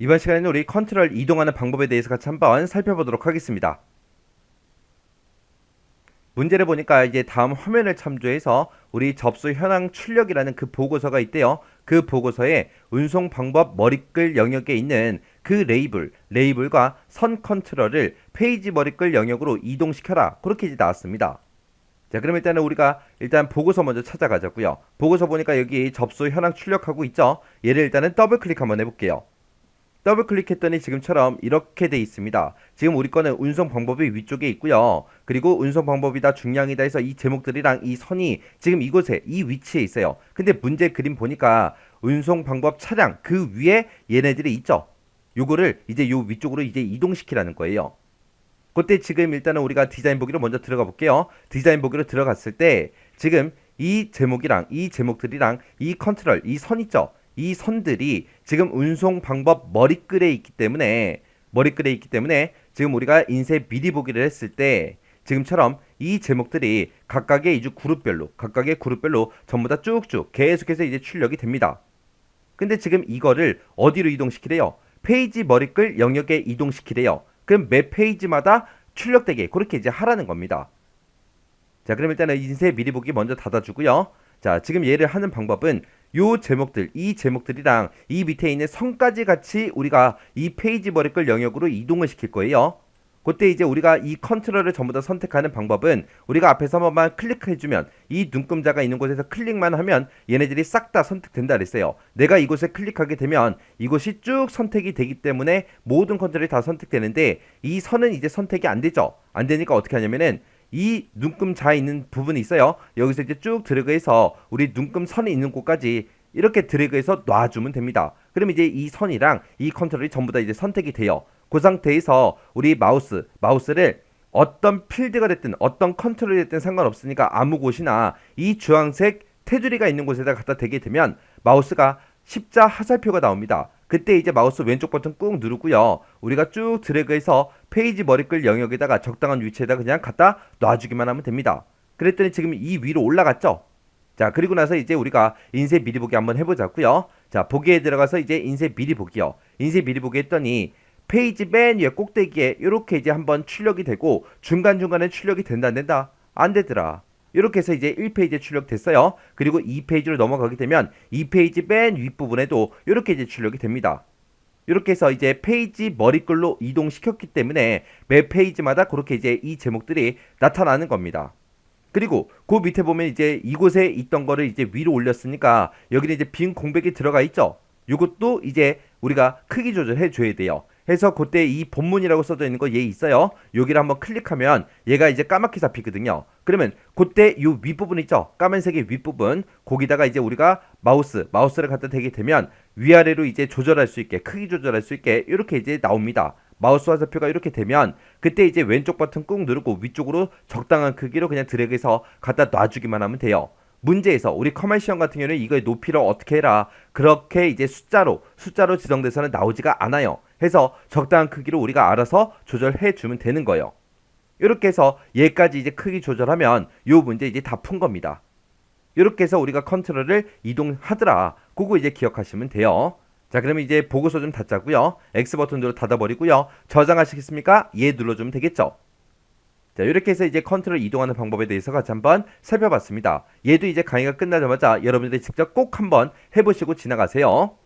이번 시간에는 우리 컨트롤 이동하는 방법에 대해서 같이 한번 살펴보도록 하겠습니다. 문제를 보니까 이제 다음 화면을 참조해서 우리 접수 현황 출력이라는 그 보고서가 있대요. 그 보고서에 운송 방법 머리글 영역에 있는 그 레이블, 레이블과 선 컨트롤을 페이지 머리글 영역으로 이동시켜라. 그렇게 이제 나왔습니다. 자, 그럼 일단은 우리가 일단 보고서 먼저 찾아가자고요. 보고서 보니까 여기 접수 현황 출력하고 있죠. 얘를 일단은 더블 클릭 한번 해볼게요. 더블 클릭했더니 지금처럼 이렇게 돼 있습니다. 지금 우리 거는 운송 방법이 위쪽에 있고요. 그리고 운송 방법이다 중량이다 해서 이 제목들이랑 이 선이 지금 이곳에 이 위치에 있어요. 근데 문제 그림 보니까 운송 방법 차량 그 위에 얘네들이 있죠. 요거를 이제 요 위쪽으로 이제 이동시키라는 거예요. 그때 지금 일단은 우리가 디자인 보기로 먼저 들어가 볼게요. 디자인 보기로 들어갔을 때 지금 이 제목이랑 이 제목들이랑 이 컨트롤 이 선 있죠. 이 선들이 지금 운송 방법 머리글에 있기 때문에 머리글에 있기 때문에 지금 우리가 인쇄 미리 보기를 했을 때 지금처럼 이 제목들이 각각의 이주 그룹별로 각각의 그룹별로 전부 다 쭉쭉 계속해서 이제 출력이 됩니다. 근데 지금 이거를 어디로 이동시키래요? 페이지 머리글 영역에 이동시키래요. 그럼 매 페이지마다 출력되게 그렇게 이제 하라는 겁니다. 자, 그럼 일단은 인쇄 미리 보기 먼저 닫아주고요. 자, 지금 얘를 하는 방법은 요 제목들, 이 제목들이랑 이 밑에 있는 선까지 같이 우리가 이 페이지 머리글 영역으로 이동을 시킬 거예요. 그때 이제 우리가 이 컨트롤을 전부 다 선택하는 방법은 우리가 앞에서 한 번만 클릭해주면 이 눈금자가 있는 곳에서 클릭만 하면 얘네들이 싹 다 선택된다 그랬어요. 내가 이곳에 클릭하게 되면 이곳이 쭉 선택이 되기 때문에 모든 컨트롤이 다 선택되는데 이 선은 이제 선택이 안 되죠. 안 되니까 어떻게 하냐면은 이 눈금 자 있는 부분이 있어요. 여기서 이제 쭉 드래그해서 우리 눈금 선이 있는 곳까지 이렇게 드래그해서 놔주면 됩니다. 그럼 이제 이 선이랑 이 컨트롤이 전부 다 이제 선택이 돼요. 그 상태에서 우리 마우스, 마우스를 어떤 필드가 됐든 어떤 컨트롤이 됐든 상관없으니까 아무 곳이나 이 주황색 테두리가 있는 곳에다 갖다 대게 되면 마우스가 십자 화살표가 나옵니다. 그때 이제 마우스 왼쪽 버튼 꾹 누르고요. 우리가 쭉 드래그해서 페이지 머리글 영역에다가 적당한 위치에다 그냥 갖다 놔주기만 하면 됩니다. 그랬더니 지금 이 위로 올라갔죠? 자, 그리고 나서 이제 우리가 인쇄 미리 보기 한번 해보자고요. 자, 보기에 들어가서 이제 인쇄 미리 보기요. 인쇄 미리 보기 했더니 페이지 맨 위에 꼭대기에 이렇게 이제 한번 출력이 되고 중간중간에 출력이 된다 안 된다? 안 되더라. 이렇게 해서 이제 1페이지에 출력됐어요. 그리고 2페이지로 넘어가게 되면 2페이지 맨 윗부분에도 이렇게 이제 출력이 됩니다. 이렇게 해서 이제 페이지 머리글로 이동시켰기 때문에 매 페이지마다 그렇게 이제 이 제목들이 나타나는 겁니다. 그리고 그 밑에 보면 이제 이곳에 있던 거를 이제 위로 올렸으니까 여기는 이제 빈 공백이 들어가 있죠. 이것도 이제 우리가 크기 조절해 줘야 돼요. 해서 그때 이 본문이라고 써져 있는 거 얘 있어요. 여기를 한번 클릭하면 얘가 이제 까맣게 잡히거든요. 그러면 그때 이 윗부분 있죠? 까만색의 윗부분 거기다가 이제 우리가 마우스 마우스를 갖다 대게 되면 위아래로 이제 조절할 수 있게 크기 조절할 수 있게 이렇게 이제 나옵니다. 마우스 화살표가 이렇게 되면 그때 이제 왼쪽 버튼 꾹 누르고 위쪽으로 적당한 크기로 그냥 드래그해서 갖다 놔주기만 하면 돼요. 문제에서 우리 커말 시험 같은 경우는 이거의 높이를 어떻게 해라 그렇게 이제 숫자로 숫자로 지정돼서는 나오지가 않아요. 해서 적당한 크기로 우리가 알아서 조절해 주면 되는 거예요. 이렇게 해서 얘까지 이제 크기 조절하면 요 문제 이제 다 푼 겁니다. 이렇게 해서 우리가 컨트롤을 이동하더라. 그거 이제 기억하시면 돼요. 자, 그러면 이제 보고서 좀 닫자고요. X 버튼 으로 닫아버리고요. 저장하시겠습니까? 예 눌러주면 되겠죠. 자, 이렇게 해서 이제 컨트롤 이동하는 방법에 대해서 같이 한번 살펴봤습니다. 얘도 이제 강의가 끝나자마자 여러분들이 직접 꼭 한번 해보시고 지나가세요.